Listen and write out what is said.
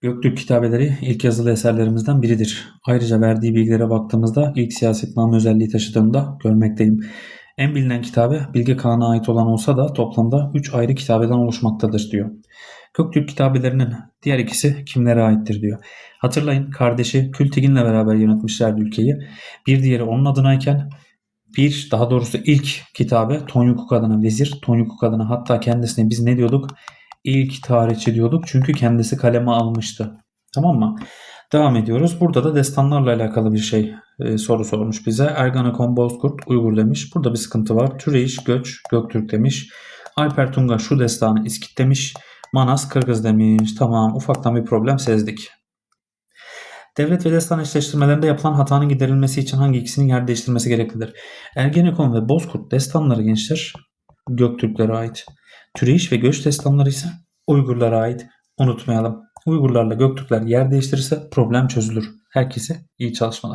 Göktürk kitabeleri ilk yazılı eserlerimizden biridir. Ayrıca verdiği bilgilere baktığımızda ilk siyasetname özelliği taşıdığını da görmekteyim. En bilinen kitabe Bilge Kağan'a ait olan olsa da toplamda 3 ayrı kitabeden oluşmaktadır diyor. Göktürk kitabelerinin diğer ikisi kimlere aittir diyor. Hatırlayın kardeşi Kültigin'le beraber yönetmişlerdi ülkeyi. Bir diğeri onun adınayken bir daha doğrusu ilk kitabe Tonyukuk adına vezir. Tonyukuk adına hatta kendisine biz ne diyorduk? İlk tarihçi diyorduk çünkü kendisi kaleme almıştı. Tamam mı? Devam ediyoruz. Burada da destanlarla alakalı bir şey e, soru sormuş bize. Ergenekon Bozkurt Uygur demiş. Burada bir sıkıntı var. Türeyiş Göç Göktürk demiş. Alper Tunga şu destanı İskit demiş. Manas Kırgız demiş. Tamam ufaktan bir problem sezdik. Devlet ve destan eşleştirmelerinde yapılan hatanın giderilmesi için hangi ikisinin yer değiştirmesi gereklidir? Ergenekon ve Bozkurt destanları gençler Göktürklere ait. Türeyiş ve göç destanları ise Uygurlara ait. Unutmayalım. Uygurlarla Göktürkler yer değiştirirse problem çözülür. Herkese iyi çalışmalar.